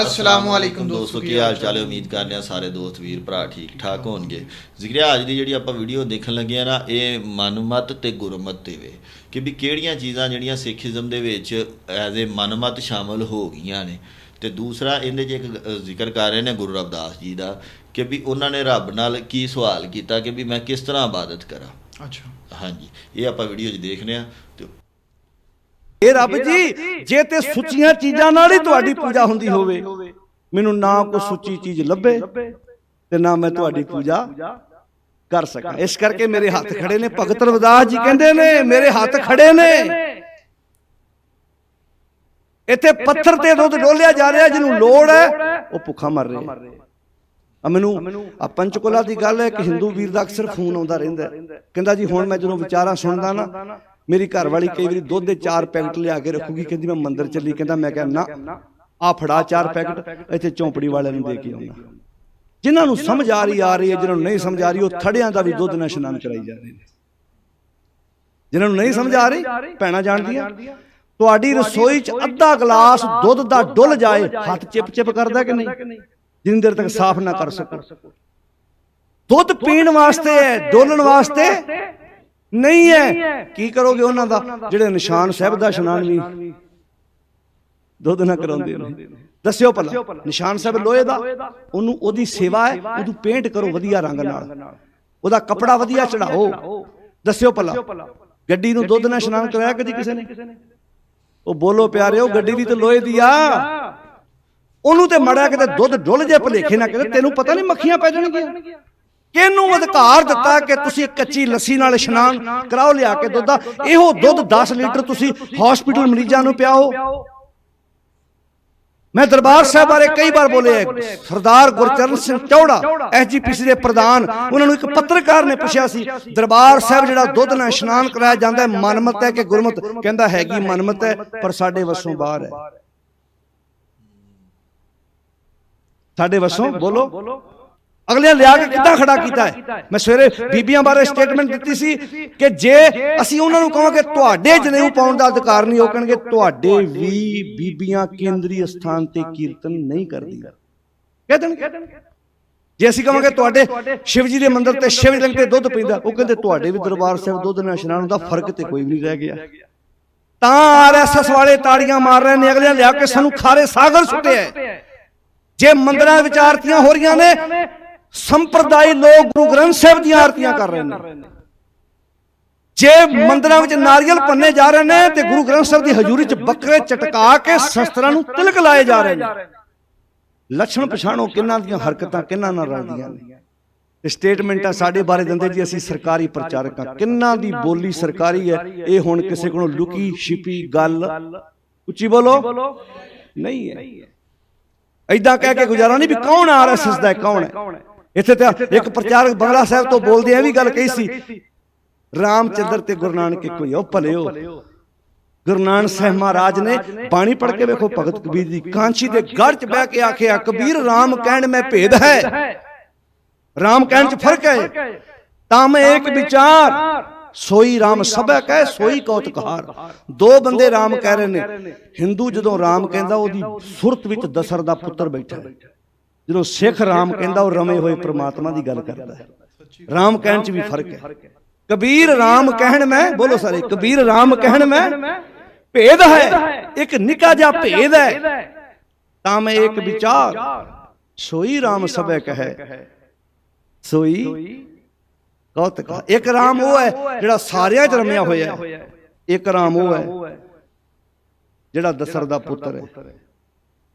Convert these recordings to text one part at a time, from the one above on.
ਅਸਲਾਮੁ ਅਲੈਕੁਮ ਦੋਸਤੋ ਕੀ ਹਾਲ ਚਾਲ? ਹੈ ਉਮੀਦ ਕਰਦੇ ਹਾਂ ਸਾਰੇ ਦੋਸਤ ਵੀਰ ਭਰਾ ਠੀਕ ਠਾਕ ਹੋਣਗੇ। ਜ਼ਿਕਰਿਆ ਅੱਜ ਦੀ ਜਿਹੜੀ ਆਪਾਂ ਵੀਡੀਓ ਦੇਖਣ ਲੱਗੇ ਆ ਨਾ ਇਹ ਮਨਮਤ ਤੇ ਗੁਰਮਤ ਤੇ ਵੇ। ਕਿ ਵੀ ਕਿਹੜੀਆਂ ਚੀਜ਼ਾਂ ਜਿਹੜੀਆਂ ਸਿੱਖੀਜ਼ਮ ਦੇ ਵਿੱਚ ਐਜ਼ ਏ ਮਨਮਤ ਸ਼ਾਮਲ ਹੋ ਗਈਆਂ ਨੇ। ਤੇ ਦੂਸਰਾ ਇਹਦੇ 'ਚ ਇੱਕ ਅ, ਜ਼ਿਕਰ ਕਰ ਰਹੇ ਨੇ ਗੁਰੂ ਰਵਿਦਾਸ ਜੀ ਦਾ ਕਿ ਵੀ ਉਹਨਾਂ ਨੇ ਰੱਬ ਨਾਲ ਕੀ ਸਵਾਲ ਕੀਤਾ ਕਿ ਵੀ ਮੈਂ ਕਿਸ ਤਰ੍ਹਾਂ ਇਬਾਦਤ ਕਰਾਂ। ਅੱਛਾ। ਹਾਂਜੀ ਇਹ ਆਪਾਂ ਵੀਡੀਓ 'ਚ ਦੇਖਦੇ ਆ ਤੇ ਇਹ ਰੱਬ ਜੀ ਜੇ ਤੇ ਸੁੱਚੀਆਂ ਚੀਜ਼ਾਂ ਨਾਲ ਹੀ ਤੁਹਾਡੀ ਪੂਜਾ ਹੁੰਦੀ ਹੋਵੇ। ਮੈਨੂੰ ਨਾ ਕੋਈ ਸੁੱਚੀ ਚੀਜ਼ ਲੱਭੇ ਤੇ ਨਾ ਮੈਂ ਤੁਹਾਡੀ ਪੂਜਾ ਕਰ ਸਕਾਂ। ਇਸ ਕਰਕੇ ਮੇਰੇ ਹੱਥ ਖੜੇ ਨੇ ਭਗਤ ਰਵਿਦਾਸ ਜੀ ਕਹਿੰਦੇ ਨੇ ਮੇਰੇ ਹੱਥ ਖੜੇ ਨੇ। ਇੱਥੇ ਪੱਥਰ ਤੇ ਦੁੱਧ ਡੋਲਿਆ ਜਾ ਰਿਹਾ ਜਿਹਨੂੰ ਲੋੜ ਹੈ ਉਹ ਭੁੱਖਾ ਮਰ ਰਿਹਾ। ਆ ਮੈਨੂੰ ਆ ਪੰਚਕੁਲਾ ਦੀ ਗੱਲ ਹੈ ਕਿ ਹਿੰਦੂ ਵੀਰ ਦਾ ਅਕਸਰ ਫੋਨ ਆਉਂਦਾ ਰਹਿੰਦਾ। ਕਹਿੰਦਾ ਜੀ ਹੁਣ ਮੈਂ ਜਦੋਂ ਵਿਚਾਰਾਂ ਸੁਣਦਾ ਨਾ ਮੇਰੀ ਘਰ ਵਾਲੀ ਕਈ ਵਾਰੀ ਦੁੱਧ ਦੇ ਚਾਰ ਪੈਕਟ ਲਿਆ ਕੇ ਰੱਖੂਗੀ ਕਹਿੰਦੀ ਮੈਂ ਮੰਦਿਰ ਚੱਲੀ ਕਹਿੰਦਾ ਮੈਂ ਕਿਹਾ ਨਾ ਆ ਫੜਾ ਚਾਰ ਪੈਕਟ ਇੱਥੇ ਚੌਂਪੜੀ ਵਾਲਿਆਂ ਨੂੰ ਦੇ ਕੇ ਆਉਣਾ ਜਿਨ੍ਹਾਂ ਨੂੰ ਸਮਝ ਆ ਰਹੀ ਆ ਰਹੀ ਹੈ ਜਿਨ੍ਹਾਂ ਨੂੰ ਨਹੀਂ ਸਮਝ ਆ ਰਹੀ ਉਹ ਥੜਿਆਂ ਦਾ ਵੀ ਦੁੱਧ ਨਾਲ ਇਸ਼ਨਾਨ ਕਰਾਈ ਜਾ ਰਹੇ ਨੇ ਜਿਨ੍ਹਾਂ ਨੂੰ ਨਹੀਂ ਸਮਝ ਆ ਰਹੀ ਭੈਣਾਂ ਜਾਣਦੀਆਂ ਤੁਹਾਡੀ ਰਸੋਈ 'ਚ ਅੱਧਾ ਗਲਾਸ ਦੁੱਧ ਦਾ ਡੁੱਲ ਜਾਏ ਹੱਥ ਚਿਪ ਚਿਪ ਕਰਦਾ ਕਿ ਨਹੀਂ? ਜਿੰਨੀ ਦੇਰ ਤੱਕ ਸਾਫ਼ ਨਾ ਕਰ ਸਕੋ। ਦੁੱਧ ਪੀਣ ਵਾਸਤੇ ਹੈ ਡੋਲਣ ਵਾਸਤੇ ਨਹੀਂ ਹੈ। ਕੀ ਕਰੋਗੇ ਉਹਨਾਂ ਦਾ? ਜਿਹੜੇ ਨਿਸ਼ਾਨ ਸਾਹਿਬ ਦਾ ਇਸ਼ਨਾਨ ਵੀ। ਦੁੱਧ ਨਾ ਕਰਾਉਂਦੇ ਨੇ ਦੱਸਿਓ ਭਲਾ। ਨਿਸ਼ਾਨ ਸਾਹਿਬ ਲੋਹੇ ਦਾ ਉਹਨੂੰ ਉਹਦੀ ਸੇਵਾ ਹੈ। ਉਹਨੂੰ ਪੇਂਟ ਕਰੋ ਵਧੀਆ ਰੰਗ ਨਾਲ। ਉਹਦਾ ਕਪੜਾ ਵਧੀਆ ਚੜਾਓ। ਦੱਸਿਓ ਭਲਾ। ਗੱਡੀ ਨੂੰ ਦੁੱਧ ਨਾਲ ਇਸ਼ਨਾਨ ਕਰਾਇਆ ਕਦੀ ਕਿਸੇ ਨੇ? ਉਹ ਬੋਲੋ ਪਿਆਰਿਓ ਗੱਡੀ ਦੀ ਤਾਂ ਲੋਹੇ ਦੀ ਆ। ਉਹਨੂੰ ਤੇ ਮੜਿਆ ਕਿਤੇ ਦੁੱਧ ਡੁੱਲ ਜੇ ਭਲੇਖੇ ਨਾ ਕਿਤੇ ਤੈਨੂੰ ਪਤਾ ਨਹੀਂ ਮੱਖੀਆਂ ਪੈ ਜਾਣਗੀਆਂ। ਕਿਹਨੂੰ ਅਧਿਕਾਰ ਦਿੱਤਾ ਕਿ ਤੁਸੀਂ ਕੱਚੀ ਲੱਸੀ ਨਾਲ ਇਸ਼ਨਾਨ ਕਰਾਓ ਲਿਆ ਕੇ ਦੁੱਧ। ਦਾ ਇਹੋ ਦੁੱਧ 10 ਲੀਟਰ ਤੁਸੀਂ ਹਸਪੀਟਲ ਮਰੀਜ਼ਾਂ ਨੂੰ ਪਿਆਓ। ਮੈਂ ਦਰਬਾਰ ਸਾਹਿਬ ਬਾਰੇ ਕਈ ਵਾਰ ਬੋਲਿਆ ਸਰਦਾਰ ਗੁਰਚਰਨ ਸਿੰਘ ਚੌੜਾ ਐਸਜੀਪੀਸੀ ਦੇ ਪ੍ਰਧਾਨ ਉਹਨਾਂ ਨੂੰ ਇੱਕ ਪੱਤਰਕਾਰ ਨੇ ਪੁੱਛਿਆ ਸੀ ਦਰਬਾਰ ਸਾਹਿਬ ਜਿਹੜਾ ਦੁੱਧ ਨਾਲ ਇਸ਼ਨਾਨ ਕਰਾਇਆ ਜਾਂਦਾ ਹੈ ਮਨਮਤ ਹੈ ਕਿ ਗੁਰਮਤ ਕਹਿੰਦਾ ਹੈਗੀ ਮਨਮਤ ਹੈ ਪਰ ਸਾਡੇ ਵੱਸੋਂ ਬਾਹਰ ਹੈ। ਸਾਡੇ ਵੱਸੋਂ ਬੋਲੋ। ਅਗਲੇ ਲਿਆ ਕੇ ਕਿੱਦਾਂ ਖੜਾ ਕੀਤਾ ਹੈ? ਮੈਂ ਸਵੇਰੇ ਬੀਬੀਆਂ ਬਾਰੇ ਸਟੇਟਮੈਂਟ ਦਿੱਤੀ ਸੀ ਕਿ ਜੇ ਅਸੀਂ ਉਹਨਾਂ ਨੂੰ ਕਹਾਂਗੇ ਤੁਹਾਡੇ ਜਨੇਊ ਪਾਉਣ ਦਾ ਅਧਿਕਾਰ ਨਹੀਂ ਉਹ ਕਹਿਣਗੇ ਤੁਹਾਡੇ ਵੀ ਬੀਬੀਆਂ ਕੇਂਦਰੀ ਸਥਾਨ ਤੇ ਕੀਰਤਨ ਨਹੀਂ ਕਰਦੀਆਂ ਕਹਿ ਦੇਣਗੇ? ਜੇ ਅਸੀਂ ਕਹਾਂਗੇ ਤੁਹਾਡੇ ਸ਼ਿਵ ਜੀ ਦੇ ਮੰਦਿਰ ਤੇ ਸ਼ਿਵ ਲਿੰਗ ਤੇ ਦੁੱਧ ਪੀਂਦਾ ਉਹ ਕਹਿੰਦੇ ਤੁਹਾਡੇ ਵੀ ਦਰਬਾਰ ਸਾਹਿਬ ਦੁੱਧ ਨਾਲ ਇਸ਼ਨਾਨ ਹੁੰਦਾ ਫ਼ਰਕ ਤੇ ਕੋਈ ਵੀ ਨਹੀਂ ਰਹਿ ਗਿਆ। ਤਾਂ ਆਰਐਸਐਸ ਵਾਲੇ ਤਾੜੀਆਂ ਮਾਰ ਰਹੇ ਨੇ ਅਗਲੇ ਲਿਆ ਕੇ ਸਾਨੂੰ ਖਾਰੇ ਸਾਗਰ ਸੁੱਟਿਆ ਹੈ। ਜੇ ਮੰਦਰਾਂ ਵਿੱਚ ਆਰਤੀਆਂ ਹੋ। ਰਹੀਆਂ ਨੇ ਸੰਪਰਦਾਇ ਲੋਕ ਗੁਰੂ ਗ੍ਰੰਥ ਸਾਹਿਬ ਦੀਆਂ ਆਰਤੀਆਂ ਕਰ ਰਹੇ ਨੇ। ਜੇ ਮੰਦਰਾਂ ਵਿੱਚ ਨਾਰੀਅਲ ਪੰਨੇ ਜਾ ਰਹੇ ਨੇ ਤੇ ਗੁਰੂ ਗ੍ਰੰਥ ਸਾਹਿਬ ਦੀ ਹਜ਼ੂਰੀ 'ਚ ਬੱਕਰੇ ਚਟਕਾ ਕੇ ਸ਼ਸਤਰਾਂ ਨੂੰ ਤਿਲਕ ਲਾਏ ਜਾ ਰਹੇ ਨੇ। ਲੱਛਣ ਪਛਾਣੋ ਕਿੰਨਾਂ ਦੀਆਂ ਹਰਕਤਾਂ ਕਿੰਨਾਂ ਨਾਲ ਰਲਦੀਆਂ ਨੇ। ਸਟੇਟਮੈਂਟਾਂ ਸਾਡੇ ਬਾਰੇ ਦਿੰਦੇ ਜੀ ਅਸੀਂ ਸਰਕਾਰੀ ਪ੍ਰਚਾਰਕ। ਹਾਂ ਕਿੰਨਾਂ ਦੀ ਬੋਲੀ ਸਰਕਾਰੀ ਹੈ ਇਹ ਹੁਣ ਕਿਸੇ ਕੋਲੋਂ ਲੁਕੀ ਛਿਪੀ ਗੱਲ। ਉੱਚੀ ਬੋਲੋ। ਨਹੀਂ ਹੈ। ਐਦਾਂ ਕਹਿ ਕੇ ਗੁਜ਼ਾਰਾ ਨਹੀਂ ਵੀ ਕੌਣ ਆਰਐਸਐਸ ਦਾ ਹੈ, ਕੌਣ ਹੈ? ਇੱਥੇ ਤਾਂ ਇੱਕ ਪ੍ਰਚਾਰਕ ਬੰਗਲਾ ਸਾਹਿਬ ਤੋਂ ਬੋਲਦੇ ਐ ਵੀ ਗੱਲ ਕਹੀ ਸੀ ਰਾਮਚੰਦਰ ਤੇ ਗੁਰੂ ਨਾਨਕ ਇੱਕੋ ਹੀ ਉਹ ਭਲਿਓ। ਗੁਰੂ ਨਾਨਕ ਸਾਹਿਬ ਮਹਾਰਾਜ ਨੇ ਬਾਣੀ ਪੜ੍ਹ ਕੇ ਵੇਖੋ ਭਗਤ ਕਬੀਰ ਦੀ ਕਾਂਚੀ ਦੇ ਗੜ 'ਚ ਬਹਿ ਕੇ ਆਖਿਆ ਕਬੀਰ ਰਾਮ ਕਹਿਣ ਮੈਂ ਭੇਦ ਹੈ। ਰਾਮ ਕਹਿਣ 'ਚ ਫ਼ਰਕ ਹੈ। ਤਾਂ ਮੈਂ ਇੱਕ ਵਿਚਾਰ ਸੋਈ ਰਾਮ ਸਭੈ ਕਹੇ ਸੋਈ ਕੌਤਕਹਾਰ ਦੋ ਬੰਦੇ ਰਾਮ ਕਹਿ ਰਹੇ ਨੇ ਹਿੰਦੂ ਜਦੋਂ ਰਾਮ ਕਹਿੰਦਾ ਉਹਦੀ ਸੁਰਤ ਵਿੱਚ ਦਸਰ ਦਾ ਪੁੱਤਰ ਬੈਠਾ ਹੈ ਜਦੋਂ ਸਿੱਖ ਰਾਮ ਕਹਿੰਦਾ ਉਹ ਰਮੇ ਹੋਏ ਪ੍ਰਮਾਤਮਾ ਦੀ ਗੱਲ ਕਰਦਾ ਹੈ। ਰਾਮ ਕਹਿਣ 'ਚ ਵੀ ਫ਼ਰਕ ਹੈ। ਕਬੀਰ ਰਾਮ ਕਹਿਣ ਮੈਂ ਬੋਲੋ ਸਾਰੇ ਕਬੀਰ ਰਾਮ ਕਹਿਣ ਮੈਂ ਭੇਦ ਹੈ। ਇੱਕ ਨਿੱਕਾ ਜਿਹਾ ਭੇਦ ਹੈ। ਤਾਂ ਮੈਂ ਇੱਕ ਵਿਚਾਰ ਸੋਈ ਰਾਮ ਸਭੈ ਕਹੈ। ਸੋਈ ਕੌਤਕ। ਇੱਕ ਰਾਮ ਉਹ ਹੈ ਜਿਹੜਾ ਸਾਰਿਆਂ 'ਚ ਰਮਿਆ ਹੋਇਆ ਹੈ। ਇੱਕ ਰਾਮ ਉਹ ਹੈ ਜਿਹੜਾ ਦਸਰ ਦਾ ਪੁੱਤਰ ਹੈ।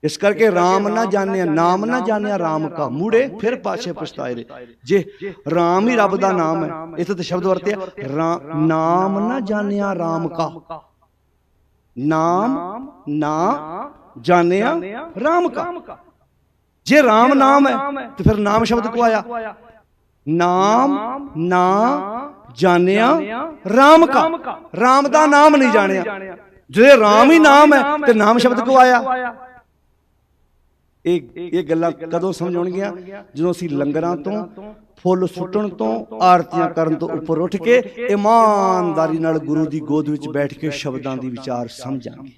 ਇਸ ਕਰਕੇ ਰਾਮ ਨਾ ਜਾਣਿਆ ਨਾਮ ਨਾ ਜਾਣਿਆ ਰਾਮ ਕਾ। ਮੂੜੇ ਫਿਰ ਪਾਛੇ ਪਛਤਾਏ ਰੇ ਜੇ ਰਾਮ ਹੀ ਰੱਬ ਦਾ ਨਾਮ ਹੈ ਇੱਥੇ ਤੇ ਸ਼ਬਦ ਵਰਤਿਆ ਨਾਮ ਨਾ ਜਾਣਿਆ ਰਾਮ ਕਾ। ਨਾਮ ਨਾ ਜਾਣਿਆ ਰਾਮ ਕਾ। ਜੇ ਰਾਮ ਨਾਮ ਹੈ ਤੇ ਫਿਰ ਨਾਮ ਸ਼ਬਦ ਕੋ ਆਇਆ। ਨਾਮ ਨਾ ਜਾਣਿਆ ਰਾਮ ਕਾ। ਰਾਮ ਦਾ ਨਾਮ ਨਹੀਂ ਜਾਣਿਆ। ਜੇ ਰਾਮ ਹੀ ਨਾਮ ਹੈ ਤੇ ਨਾਮ ਸ਼ਬਦ ਕੋ ਆਇਆ। ਇਹ ਇਹ ਗੱਲਾਂ ਕਦੋਂ ਸਮਝਾਉਣਗੀਆਂ? ਜਦੋਂ ਅਸੀਂ ਲੰਗਰਾਂ ਤੋਂ, ਫੁੱਲ ਸੁੱਟਣ ਤੋਂ, ਆਰਤੀਆਂ ਕਰਨ ਤੋਂ ਉੱਪਰ ਉੱਠ ਕੇ ਇਮਾਨਦਾਰੀ ਨਾਲ ਗੁਰੂ ਦੀ ਗੋਦ ਵਿੱਚ ਬੈਠ ਕੇ ਸ਼ਬਦਾਂ ਦੀ ਵਿਚਾਰ ਸਮਝਾਂਗੇ।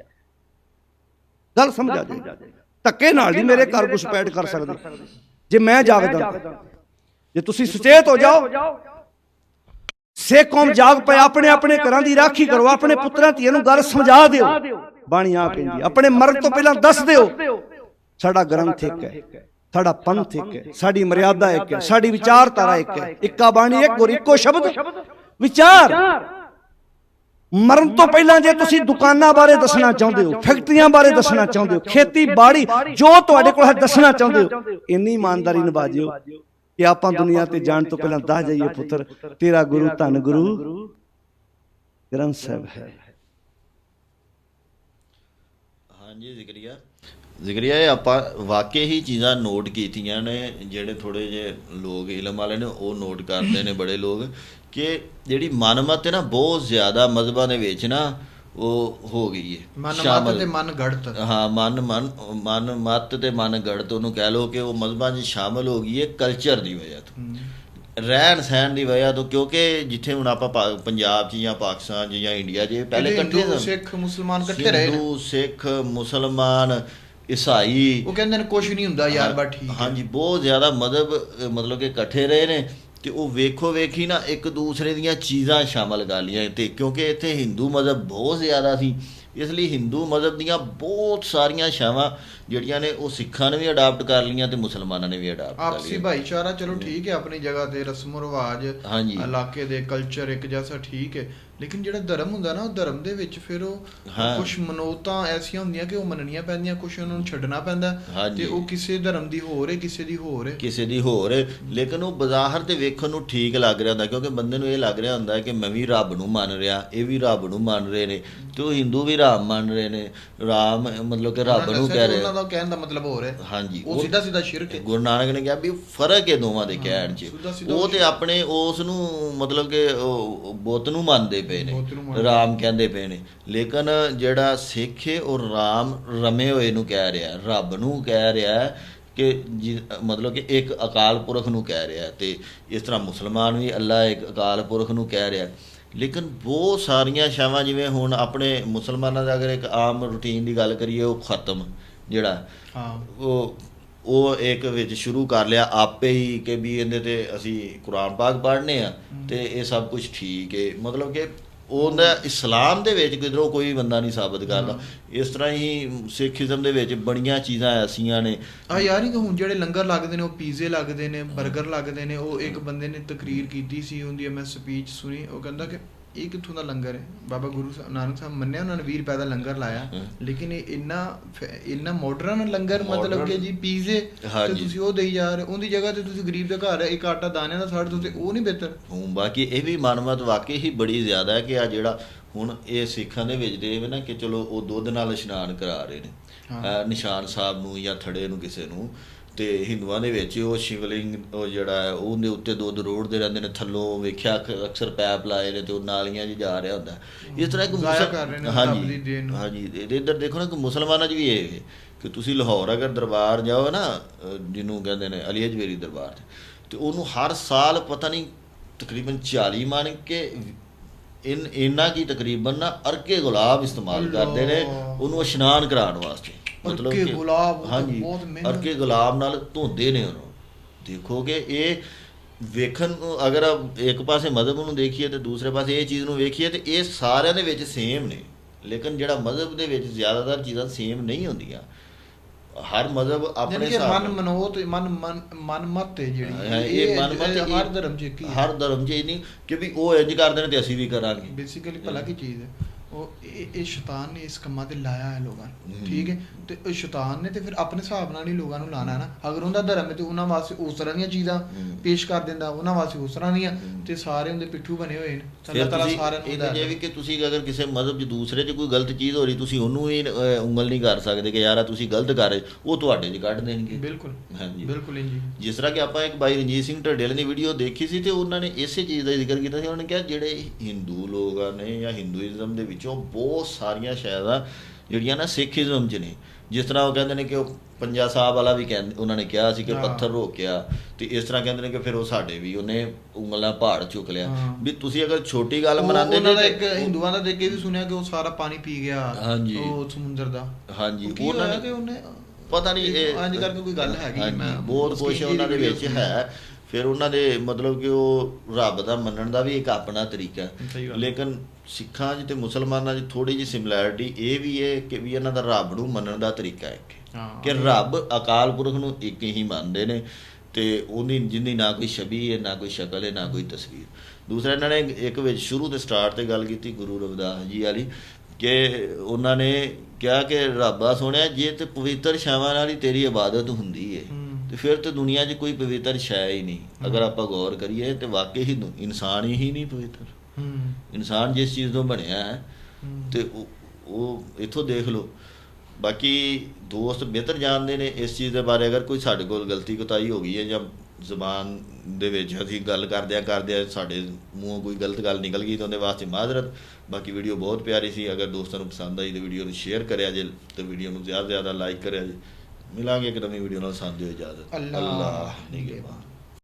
ਗੱਲ ਸਮਝ ਆ ਜਾਏਗੀ ਧੱਕੇ ਨਾਲ ਨਹੀਂ ਮੇਰੇ ਘਰ ਘੁਸਪੈਠ ਕਰ ਸਕਦੇ। ਜੇ ਮੈਂ ਜਾਗਦਾ, ਜੇ ਤੁਸੀਂ ਸੁਚੇਤ ਹੋ ਜਾਓ, ਸਿੱਖ ਕੌਮ ਜਾਗ ਪਏ, ਆਪਣੇ ਆਪਣੇ ਘਰਾਂ ਦੀ ਰਾਖੀ ਕਰੋ, ਆਪਣੇ ਪੁੱਤਰਾਂ ਧੀਆਂ ਨੂੰ ਗੱਲ ਸਮਝਾ ਦਿਓ। ਬਾਣੀ ਆ ਕਹਿੰਦੀ ਆਪਣੇ ਮਰਨ ਤੋਂ ਪਹਿਲਾਂ ਦੱਸ ਦਿਓ। ਸਾਡਾ ਗ੍ਰੰਥ ਇੱਕ ਹੈ। ਸਾਡਾ ਪੰਥ ਇੱਕ ਹੈ। ਸਾਡੀ ਮਰਿਆਦਾ ਇੱਕ ਹੈ। ਸਾਡੀ ਵਿਚਾਰਧਾਰਾ ਇੱਕ ਹੈ। ਇੱਕਾ ਬਾਣੀ ਇੱਕ ਔਰ ਇੱਕੋ ਸ਼ਬਦ। ਵਿਚਾਰ। ਮਰਨ ਤੋਂ ਪਹਿਲਾਂ ਜੇ ਤੁਸੀਂ ਦੁਕਾਨਾਂ ਬਾਰੇ ਦੱਸਣਾ ਚਾਹੁੰਦੇ ਹੋ ਫੈਕਟਰੀਆਂ ਬਾਰੇ ਦੱਸਣਾ ਚਾਹੁੰਦੇ ਹੋ ਖੇਤੀਬਾੜੀ ਜੋ ਤੁਹਾਡੇ ਕੋਲ ਹੈ ਦੱਸਣਾ ਚਾਹੁੰਦੇ ਹੋ। ਇੰਨੀ ਇਮਾਨਦਾਰੀ ਨਿਭਾਜਿਓ ਕਿ ਆਪਾਂ ਦੁਨੀਆ ਤੇ ਜਾਣ ਤੋਂ ਪਹਿਲਾਂ ਦੱਸ ਜਾਈਏ ਪੁੱਤਰ। ਤੇਰਾ ਗੁਰੂ ਧੰਨ ਗੁਰੂ ਗ੍ਰੰਥ ਸਾਹਿਬ ਹੈ। ਹਾਂਜੀ ਜ਼ਿਕਰੀਆ ਜ਼ਿਕਰੀਆ ਇਹ ਆਪਾਂ ਵਾਕਈ ਹੀ ਚੀਜ਼ਾਂ ਨੋਟ ਕੀਤੀਆਂ ਨੇ ਜਿਹੜੇ ਥੋੜੇ ਜੇ ਲੋਕ ਇਲਮ ਵਾਲੇ ਨੇ ਉਹ ਨੋਟ ਕਰਦੇ ਨੇ ਬੜੇ ਲੋਕ ਕਿ ਜਿਹੜੀ ਮਨਮਤ ਹੈ ਨਾ ਬਹੁਤ ਜ਼ਿਆਦਾ ਮਜ਼ਹਬਾਂ ਦੇ ਵਿੱਚ ਨਾ ਉਹ ਹੋ ਗਈ ਹੈ। ਮਨ ਮਤ ਸ਼ਾਮਲ। ਤੇ ਮਨ ਘੜਤ ਹਾਂ ਮਨ ਮਨ ਮਨ ਮਤ ਤੇ ਮਨ ਗੜਤ ਉਹਨੂੰ ਕਹਿ ਲੋ ਕਿ ਉਹ ਮਜ਼ਹਬਾਂ 'ਚ ਸ਼ਾਮਲ ਹੋ ਗਈ ਹੈ ਕਲਚਰ ਦੀ ਵਜ੍ਹਾ ਤੋਂ। ਰਹਿਣ ਸਹਿਣ ਦੀ ਵਜ੍ਹਾ ਤੋਂ ਕਿਉਂਕਿ ਜਿੱਥੇ ਹੁਣ ਆਪਾਂ ਪੰਜਾਬ 'ਚ ਜਾਂ ਪਾਕਿਸਤਾਨ 'ਚ ਜਾਂ ਇੰਡੀਆ 'ਚ ਪਹਿਲੇ ਇਕੱਠੇ ਸਿੱਖ ਮੁਸਲਮਾਨ ਇਕੱਠੇ ਰਹੇ ਨੇ। ਸਿੱਖ ਮੁਸਲਮਾਨ ਈਸਾਈ ਉਹ ਕਹਿੰਦੇ ਨੇ ਕੁਝ ਨਹੀਂ ਹੁੰਦਾ ਯਾਰ ਬਾ ਠੀਕ ਹਾਂਜੀ ਬਹੁਤ ਜ਼ਿਆਦਾ ਮਦਬ ਮਤਲਬ ਕਿ ਇਕੱਠੇ ਰਹੇ ਨੇ ਤੇ ਉਹ ਵੇਖੋ ਵੇਖੀ ਨਾ ਇੱਕ ਦੂਸਰੇ ਦੀਆਂ ਚੀਜ਼ਾਂ ਸ਼ਾਮਲ ਕਰ ਲਈਆਂ ਤੇ ਕਿਉਂਕਿ ਇੱਥੇ ਹਿੰਦੂ ਮਜ਼ਹਬ ਬਹੁਤ ਜ਼ਿਆਦਾ ਸੀ ਇਸ ਲਈ ਹਿੰਦੂ ਮਜ਼ਹਬ ਦੀਆਂ ਬਹੁਤ ਸਾਰੀਆਂ ਸ਼ਾਵਾਂ ਜਿਹੜੀਆਂ ਨੇ ਉਹ ਸਿੱਖਾਂ ਨੇ ਵੀ ਅਡਾਪਟ ਕਰ ਲਈਆਂ ਤੇ ਮੁਸਲਮਾਨਾਂ ਨੇ ਵੀ ਅਡਾਪਟ ਕਰ ਆਪਸੀ ਲਈਆਂ। ਭਾਈਚਾਰਾ ਚਲੋ ਠੀਕ ਹੈ ਆਪਣੀ ਜਗ੍ਹਾ ਤੇ ਰਸਮ ਰਿਵਾਜ ਹਾਂਜੀ। ਇਲਾਕੇ ਦੇ ਕਲਚਰ ਇੱਕ ਜੈਸਾ ਠੀਕ ਹੈ ਲੇਕਿਨ ਜਿਹੜਾ ਧਰਮ ਹੁੰਦਾ ਨਾ ਉਹ ਧਰਮ ਦੇ ਵਿੱਚ ਫਿਰ ਉਹ। ਕੁਝ ਮਨੋਤਾਂ ਐਸੀਆਂ ਹੁੰਦੀਆਂ ਕਿ ਉਹ ਮੰਨਣੀਆਂ ਪੈਂਦੀਆਂ ਕੁਝ ਉਹਨਾਂ ਨੂੰ ਛੱਡਣਾ ਪੈਂਦਾ। ਤੇ ਉਹ ਕਿਸੇ ਧਰਮ ਦੀ ਹੋਰ ਹੈ ਕਿਸੇ ਦੀ ਹੋਰ ਹੈ ਕਿਸੇ ਦੀ ਹੋਰ ਹੈ, ਲੇਕਿਨ ਉਹ ਬਾਜ਼ਾਰ ਤੇ ਵੇਖਣ ਨੂੰ ਠੀਕ ਲੱਗ ਰਿਹਾ ਹੁੰਦਾ ਕਿਉਂਕਿ ਬੰਦੇ ਨੂੰ ਇਹ ਲੱਗ ਰਿਹਾ ਹੁੰਦਾ ਕਿ ਮੈਂ ਵੀ ਰੱਬ ਨੂੰ ਮੰਨ ਰਿਹਾ ਇਹ ਵੀ ਰੱਬ ਨੂੰ ਮੰਨ ਰਹੇ ਨੇ ਤੇ ਉਹ ਹਿੰਦੂ ਵੀ ਰਾਮ ਮੰਨ ਰਹੇ ਨੇ। ਰਾਮ ਮਤਲਬ ਕਿ ਰੱਬ ਨੂੰ ਕਹਿ ਰਹੇ ਉਹਨਾਂ ਦਾ ਕਹਿਣ ਦਾ ਮਤਲਬ ਹੋਰ ਹੈ ਹਾਂਜੀ। ਉਹ ਸਿੱਧਾ ਸਿੱਧਾ ਸ਼ਿਰਕ ਹੈ ਗੁਰੂ ਨਾਨਕ ਨੇ ਕਿਹਾ ਵੀ ਫ਼ਰਕ ਹੈ ਦੋਵਾਂ ਦੇ ਕਹਿਣ 'ਚ। ਉਹ ਤੇ ਆਪਣੇ ਉਸ ਨੂੰ ਮਤਲਬ ਕਿ ਬੁੱਤ ਨੂੰ ਮੰਨਦੇ ਪਏ ਨੇ। ਰਾਮ ਕਹਿੰਦੇ ਪਏ ਨੇ। ਲੇਕਿਨ ਜਿਹੜਾ ਸਿੱਖ ਹੈ ਉਹ ਰਾਮ ਰਮੇ ਹੋਏ ਨੂੰ ਕਹਿ ਰਿਹਾ। ਰੱਬ ਨੂੰ ਕਹਿ ਰਿਹਾ ਕਿ ਮਤਲਬ ਕਿ ਇੱਕ ਅਕਾਲ ਪੁਰਖ ਨੂੰ ਕਹਿ ਰਿਹਾ। ਤੇ ਇਸ ਤਰ੍ਹਾਂ ਮੁਸਲਮਾਨ ਵੀ ਅੱਲਾ ਇੱਕ ਅਕਾਲ ਪੁਰਖ ਨੂੰ ਕਹਿ ਰਿਹਾ। ਲੇਕਿਨ ਬਹੁਤ ਸਾਰੀਆਂ ਸ਼ਾਵਾਂ ਜਿਵੇਂ ਹੁਣ ਆਪਣੇ ਮੁਸਲਮਾਨਾਂ ਦਾ ਅਗਰ ਇੱਕ ਆਮ ਰੂਟੀਨ ਦੀ ਗੱਲ ਕਰੀਏ ਉਹ ਖਤਮ ਜਿਹੜਾ ਹਾਂ। ਉਹ ਉਹ ਇੱਕ ਵਿੱਚ ਸ਼ੁਰੂ ਕਰ ਲਿਆ ਆਪੇ ਹੀ ਕਿ ਵੀ ਇਹਦੇ ਤੇ ਅਸੀਂ ਕੁਰਾਨ ਪਾਕ ਪੜ੍ਹਨੇ ਆ ਤੇ ਇਹ ਸਭ ਕੁਝ ਠੀਕ ਹੈ ਮਤਲਬ ਕਿ ਉਹਦਾ ਇਸਲਾਮ ਦੇ ਵਿੱਚ ਕਿਧਰੋਂ ਕੋਈ ਬੰਦਾ ਨਹੀਂ ਸਾਬਤ ਕਰਦਾ। ਇਸ ਤਰ੍ਹਾਂ ਹੀ ਸਿੱਖੀਜ਼ਮ ਦੇ ਵਿੱਚ ਬੜੀਆਂ ਚੀਜ਼ਾਂ ਐਸੀਆਂ ਨੇ। ਆ ਯਾਰ ਇਹ ਹੁਣ ਜਿਹੜੇ ਲੰਗਰ ਲੱਗਦੇ ਨੇ ਉਹ ਪੀਜ਼ੇ ਲੱਗਦੇ ਨੇ 버ਗਰ ਲੱਗਦੇ ਨੇ ਉਹ ਇੱਕ ਬੰਦੇ ਨੇ ਤਕਰੀਰ ਕੀਤੀ ਸੀ ਉਹਦੀ ਮੈਂ ਸਪੀਚ ਸੁਣੀ ਉਹ ਕਹਿੰਦਾ ਕਿ ਇਹ ਕਿੱਥੋਂ ਦਾ ਲੰਗਰ ਹੈ ਬਾਬਾ ਗੁਰੂ ਨਾਨਕ ਸਾਹਿਬ ਮੰਨਿਆ ਉਹਨਾਂ ਨੇ 20 ਰੁਪਏ ਦਾ ਲੰਗਰ ਲਾਇਆ। ਲੇਕਿਨ ਇਹ ਇੰਨਾ ਇੰਨਾ ਮਾਡਰਨ ਲੰਗਰ ਮਤਲਬ ਕਿ ਜੀ ਪੀਜ਼ੇ ਤੇ। ਤੁਸੀਂ ਉਹ ਦੇਈ ਜਾ ਰਹੇ। ਉਹਦੀ ਜਗ੍ਹਾ ਤੇ ਤੁਸੀਂ ਗਰੀਬ ਦੇ ਘਰ ਇੱਕ ਆਟਾ ਦਾਣਿਆਂ ਦਾ ਛੱਡ ਦੋ ਤੇ ਉਹ ਨਹੀਂ ਬਿਹਤਰ ਹੂੰ ਬਾਕੀ ਇਹ ਵੀ ਮਨਮਤ ਵਾਕਈ ਹੀ ਬੜੀ ਜ਼ਿਆਦਾ ਹੈ ਕਿ ਆ ਜਿਹੜਾ ਹੁਣ ਇਹ ਸਿੱਖਾਂ ਦੇ ਵਿੱਚ ਦੇ ਨਾ ਕਿ ਚਲੋ ਉਹ ਦੁੱਧ ਨਾਲ ਇਸ਼ਨਾਨ ਕਰਾ ਰਹੇ ਨੇ ਨਿਸ਼ਾਨ ਸਾਹਿਬ ਨੂੰ ਜਾਂ ਥੜੇ ਨੂੰ ਕਿਸੇ ਨੂੰ ਤੇ ਹਿੰਦੂਆਂ ਦੇ ਵਿੱਚ ਉਹ ਸ਼ਿਵਲਿੰਗ ਉਹ ਜਿਹੜਾ ਹੈ ਉਹਦੇ ਉੱਤੇ ਦੁੱਧ ਰੋੜਦੇ ਰਹਿੰਦੇ ਨੇ ਥੱਲੋਂ ਵੇਖਿਆ ਅਕ- ਅਕਸਰ ਪੈਪ ਲਾਏ ਨੇ ਤੇ ਉਹ ਨਾਲੀਆਂ 'ਚ ਜਾ ਰਿਹਾ ਹੁੰਦਾ ਇਸ ਤਰ੍ਹਾਂ ਇੱਕ ਜ਼ਾਇਆ ਮੁਸਲ- ਕਰ ਰਹੇ ਨੇ ਰੱਬ ਦੀ ਹਾਂਜੀ। ਹਾਂਜੀ ਇੱਧਰ ਦੇਖੋ ਨਾ ਕਿ ਮੁਸਲਮਾਨਾਂ 'ਚ ਵੀ ਇਹ ਕਿ ਤੁਸੀਂ ਲਾਹੌਰ ਅਗਰ ਦਰਬਾਰ ਜਾਓ ਨਾ ਜਿਹਨੂੰ ਕਹਿੰਦੇ ਨੇ ਅਲੀ ਅਜਵੇਰੀ ਦਰਬਾਰ ਤੇ ਉਹਨੂੰ ਹਰ ਸਾਲ ਪਤਾ ਨਹੀਂ ਤਕਰੀਬਨ 40 ਮਣ ਕੇ ਇਨ ਇੰਨਾ ਕੀ ਤਕਰੀਬਨ ਨਾ ਅਰਕੇ ਗੁਲਾਬ ਇਸਤੇਮਾਲ। ਕਰਦੇ ਨੇ ਉਹਨੂੰ ਇਸ਼ਨਾਨ ਕਰਾਉਣ ਵਾਸਤੇ ਅਰਕੇ ਗੁਲਾਬ, ਉਹ ਤਾਂ ਹਾਂਜੀ ਬਹੁਤ ਮਿਹਨਤ। ਅਰਕੇ ਗੁਲਾਬ ਨਾਲ ਧੋਂਦੇ ਨੇ ਉਹਨੂੰ। ਦੇਖੋਗੇ ਇਹ ਵੇਖਣ ਨੂੰ ਅਗਰ ਇੱਕ ਪਾਸੇ ਮਜ਼ਹਬ ਨੂੰ ਦੇਖੀਏ ਤੇ ਦੂਸਰੇ ਪਾਸੇ ਇਹ ਚੀਜ਼ ਨੂੰ ਵੇਖੀਏ ਤੇ ਇਹ ਸਾਰਿਆਂ ਦੇ ਵਿੱਚ ਸੇਮ ਨੇ। ਲੇਕਿਨ ਜਿਹੜਾ ਮਜ਼ਹਬ ਦੇ ਵਿੱਚ ਜ਼ਿਆਦਾਤਰ ਚੀਜ਼ਾਂ ਸੇਮ ਨਹੀਂ ਹੁੰਦੀਆਂ। ਹਰ ਮਜ਼ਹਬ ਆਪਣੇ ਕਿ ਹਿਸਾਬ ਮਨ ਨਾਲ- ਮਨੋਤ ਮਨ ਮਨ ਮਨ ਮਤ ਹੈ ਜਿਹੜੀ ਇਹ ਮਨਮਤ ਹਰ ਧਰਮ ਚ ਹੈ ਹਰ ਧਰਮ 'ਚ ਇਹ ਨਹੀਂ ਕਿ ਵੀ ਉਹ ਇੰਜ ਕਰਦੇ ਨੇ ਤੇ ਅਸੀਂ ਵੀ ਕਰਾਂਗੇ। ਬੇਸਿਕਲੀ ਭਲਾ ਕੀ ਚੀਜ਼ ਹੈ। ਉਹ ਇਹ ਸ਼ੈਤਾਨ ਨੇ ਇਸ ਕੰਮਾਂ ਤੇ ਲਾਇਆ ਹੈ ਲੋਕਾਂ ਨੂੰ। ਠੀਕ ਹੈ? ਤੇ ਉਹ ਸ਼ੈਤਾਨ ਨੇ ਤੇ ਫਿਰ ਆਪਣੇ ਹਿਸਾਬ ਨਾਲ ਹੀ ਲੋਕਾਂ ਨੂੰ ਲਾਣਾ ਹੈ ਨਾ। ਅਗਰ ਉਹਦਾ ਧਰਮ ਹੈ ਤੇ ਉਹਨਾਂ ਵਾਸਤੇ ਉਸ ਤਰ੍ਹਾਂ ਦੀਆਂ ਚੀਜ਼ਾਂ। ਪੇਸ਼ ਕਰ ਦਿੰਦਾ ਉਹਨਾਂ ਵਾਸਤੇ ਉਸ ਤਰ੍ਹਾਂ ਦੀਆਂ। ਤੇ ਸਾਰੇ ਉਹਦੇ ਪਿੱਠੂ ਬਣੇ ਹੋਏ ਨੇ। ਅੱਲਾਹ ਤਾਲਾ ਸਾਰਿਆਂ ਨੂੰ ਇਹ ਜੇ ਵੀ ਕਿ ਤੁਸੀਂ ਅਗਰ ਕਿਸੇ ਮਜ਼ਹਬ 'ਚ ਦੂਸਰੇ 'ਚ ਕੋਈ ਗਲਤ ਚੀਜ਼ ਹੋ ਰਹੀ ਤੁਸੀਂ ਉਹਨੂੰ ਵੀ ਉਂਗਲ ਨਹੀਂ ਕਰ ਸਕਦੇ ਕਿ ਯਾਰ ਆ ਤੁਸੀਂ ਗਲਤ ਕਰ ਰਹੇ ਉਹ ਤੁਹਾਡੇ 'ਚ ਕੱਢ ਦੇਣਗੇ। ਬਿਲਕੁਲ। ਹਾਂਜੀ। ਬਿਲਕੁਲ ਹੀ। ਜਿਸ ਤਰ੍ਹਾਂ ਕਿ ਆਪਾਂ ਇੱਕ ਬਾਈ ਰਣਜੀਤ ਸਿੰਘ ਢੱਡੇਲ ਦੀ ਵੀਡੀਓ ਦੇਖੀ ਸੀ ਤੇ ਉਹਨਾਂ ਨੇ ਇਸੇ ਚੀਜ਼ ਦਾ ਜ਼ਿਕਰ ਕੀਤਾ ਸੀ। ਉਹਨਾਂ ਨੇ ਕਿਹਾ ਜਿਹੜੇ ਹਿੰਦੂ ਲੋਕ ਆ ਨੇ ਜਾਂ ਹਿੰਦੂਇਜ਼ਮ ਦੇ ਵਿੱਚੋਂ ਬਹੁਤ ਸਾਰੀਆਂ ਸ਼ਾਇਦਾਂ ਜਿਹੜੀਆਂ ਨਾ ਸਿੱਖੀਜ਼ਮ 'ਚ ਨੇ। ਜਿਸ ਤਰ੍ਹਾਂ ਉਹ ਕਹਿੰਦੇ ਨੇ ਕਿ ਉਹ ਪੰਜਾ ਸਾਹਿਬ ਵਾਲਾ ਵੀ ਕਹਿੰਦੇ ਉਹਨਾਂ ਨੇ ਕਿਹਾ ਸੀ ਕਿ। ਪੱਥਰ ਰੋਕਿਆ ਤੇ ਇਸ ਤਰ੍ਹਾਂ ਕਹਿੰਦੇ ਨੇ ਕਿ ਫਿਰ ਉਹ ਸਾਡੇ ਵੀ ਉਹਨੇ ਉਂਗਲਾਂ ਪਹਾੜ ਚੁੱਕ ਲਿਆ। ਵੀ ਤੁਸੀਂ ਅਗਰ ਛੋਟੀ ਗੱਲ ਮਨਾਉਂਦੇ ਉਹਨਾਂ ਦਾ ਇੱਕ ਹਿੰਦੂਆਂ ਦਾ ਦੇਖ ਕੇ ਵੀ ਸੁਣਿਆ ਕਿ ਉਹ ਸਾਰਾ ਪਾਣੀ ਪੀ ਗਿਆ ਹਾਂਜੀ। ਉਹ ਸਮੁੰਦਰ ਦਾ। ਹਾਂਜੀ। ਉਹਨਾਂ ਨੇ ਕਿ ਉਹਨੇ ਪਤਾ ਨਹੀਂ ਇਹ ਇੰਜ ਕਰਕੇ ਕੋਈ ਗੱਲ ਹੈਗੀ, ਮੈਂ ਬਹੁਤ ਕੁਝ ਉਹਨਾਂ ਦੀ ਵਿੱਚ ਹੈ। ਫਿਰ ਉਹਨਾਂ ਦੇ ਮਤਲਬ ਕਿ ਉਹ ਰੱਬ ਦਾ ਮੰਨਣ ਦਾ ਵੀ ਇੱਕ ਆਪਣਾ ਤਰੀਕਾ ਹੈ। ਲੇਕਿਨ ਸਿੱਖਾਂ 'ਚ ਤੇ ਮੁਸਲਮਾਨਾਂ 'ਚ ਥੋੜੀ ਜਿਹੀ ਸਿਮਿਲੈਰਿਟੀ ਇਹ ਵੀ ਹੈ ਕਿ ਵੀ ਇਹਨਾਂ ਦਾ ਰੱਬ ਨੂੰ ਮੰਨਣ ਦਾ ਤਰੀਕਾ ਹੈ। ਕਿ ਰੱਬ ਅਕਾਲ ਪੁਰਖ ਨੂੰ ਇੱਕ ਹੀ ਮੰਨਦੇ ਨੇ ਤੇ ਉਹਦੀ ਜਿੰਦੀ ਨਾ ਕੋਈ ਛਵੀ ਹੈ ਨਾ ਕੋਈ ਸ਼ਕਲ ਹੈ ਨਾ ਕੋਈ ਤਸਵੀਰ ਦੂਸਰਾ ਇਹਨਾਂ ਨੇ ਇੱਕ ਵਿੱਚ ਸ਼ੁਰੂ ਦੇ ਸਟਾਰਟ ਤੇ ਗੱਲ ਕੀਤੀ ਗੁਰੂ ਰਵਿਦਾਸ ਜੀ ਵਾਲੀ ਕਿ ਉਹਨਾਂ ਨੇ ਕਿਹਾ ਕਿ ਰੱਬਾ ਸੋਹਣਿਆ ਜੇ ਤੇ ਪਵਿੱਤਰ ਛਾਵਾਂ ਨਾਲ ਹੀ ਤੇਰੀ ਇਬਾਦਤ ਹੁੰਦੀ ਹੂੰ। ਤੇ ਫਿਰ ਤੇ ਦੁਨੀਆ 'ਚ ਕੋਈ ਪਵਿੱਤਰ ਸ਼ੈ ਹੀ ਨਹੀਂ। ਅਗਰ ਆਪਾਂ ਗੌਰ ਕਰੀਏ ਤੇ ਵਾਕਈ ਹੀ ਇਨਸਾਨ ਹੀ ਨਹੀਂ ਪਵਿੱਤਰ। ਹੂੰ। ਇਨਸਾਨ ਜਿਸ ਚੀਜ਼ ਤੋਂ ਬਣਿਆ ਹੈ। ਤੇ ਉਹ ਉਹ ਇਥੋਂ ਦੇਖ ਲਓ। ਬਾਕੀ ਦੋਸਤ ਬਿਹਤਰ ਜਾਣਦੇ ਨੇ ਇਸ ਚੀਜ਼ ਦੇ ਬਾਰੇ। ਅਗਰ ਕੋਈ ਸਾਡੇ ਕੋਲ ਗਲਤੀ ਕੁਤਾਈ ਹੋ ਗਈ ਹੈ ਜਾਂ ਜ਼ਬਾਨ ਦੇ ਵਿੱਚ ਅਸੀਂ ਗੱਲ ਕਰਦਿਆਂ ਕਰਦਿਆਂ ਸਾਡੇ ਮੂੰਹੋਂ ਕੋਈ ਗਲਤ ਗੱਲ ਨਿਕਲ ਗਈ ਤਾਂ ਉਹਦੇ ਵਾਸਤੇ ਮਾਜ਼ਰਤ। ਬਾਕੀ ਵੀਡੀਓ ਬਹੁਤ ਪਿਆਰੀ ਸੀ। ਅਗਰ ਦੋਸਤਾਂ ਨੂੰ ਪਸੰਦ ਆਈ ਤਾਂ ਵੀਡੀਓ ਨੂੰ ਸ਼ੇਅਰ ਕਰਿਆ ਜੇ ਤੇ ਵੀਡੀਓ ਨੂੰ ਜ਼ਿਆਦਾ ਜ਼ਿਆਦਾ ਲਾਈਕ ਕਰਿਆ ਜੇ। ਮਿਲਾਂਗੇ ਇੱਕ ਨਵੀਂ ਵੀਡੀਓ ਨਾਲ ਸਾਨੂੰ ਦਿਓ ਇਜਾਜ਼ਤ ਅੱਲਾ ਅੱਲਾਹ ਨਿਗਹਿਬਾਨ